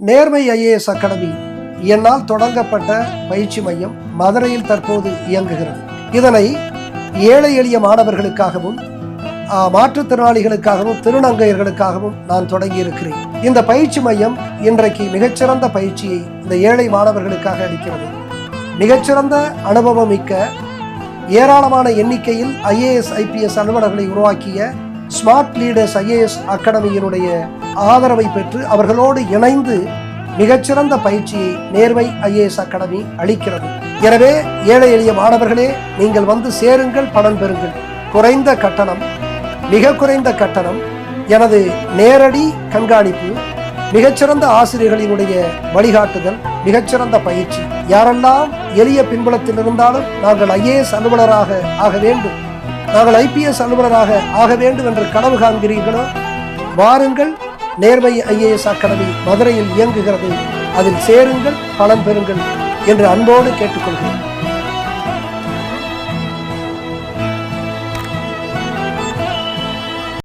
நேர்மை IAS academy என்னால் தொடங்கப்பட்ட பயிற்சி மையம் மதுரையில் தற்போது இயங்குகிறது. இதனை ஏழை எளிய மாணவர்களுக்காகவும் மாற்றுத்திறனாளிகளுக்காகவும் திருநங்கையர்களுக்காகவும் நான் தொடங்கி இருக்கிறேன் இந்த பயிற்சி மையம் இன்றைக்கு மிகச்சிறந்த பயிற்சியை இந்த ஏழை மாணவர்களுக்காக அளிக்கிறது. மிகச்சிறந்த அனுபவம் மிக்க ஏராளமான எண்ணிக்கையில் ஐஏஎஸ் ஐபிஎஸ் அலுவலர்களை உருவாக்கிய ஸ்மார்ட் லீடர்ஸ் ஐஏஎஸ் அகாடமியினுடைய ஆதரவை பெற்று அவர்களோடு இணைந்து மிகச்சிறந்த பயிற்சியை நேர்மை ஐஏஎஸ் அகாடமி அளிக்கிறது. எனவே ஏழை எளிய மாணவர்களே நீங்கள் வந்து சேருங்கள் பலன் பெறுங்கள். குறைந்த கட்டணம் மிக குறைந்த கட்டணம் எனது நேரடி கண்காணிப்பு மிகச்சிறந்த ஆசிரியர்களினுடைய வழிகாட்டுதல் மிகச்சிறந்த பயிற்சி. யாரெல்லாம் எளிய பின்புலத்தில் இருந்தாலும் நாங்கள் ஐஏஎஸ் அலுவலராக ஆக வேண்டும். நாங்கள் ஐபிஎஸ் அலுவலராக ஆக வேண்டும் என்று கனவு காண்கிறீர்களோ? வாருங்கள். நேர்மை ஐஏஎஸ் அகாடமி மதுரையில் இயங்குகிறது. அதில் சேருங்கள் பலன் பெறுங்கள் என்று அன்போடு கேட்டுக்கொள்கிறேன்.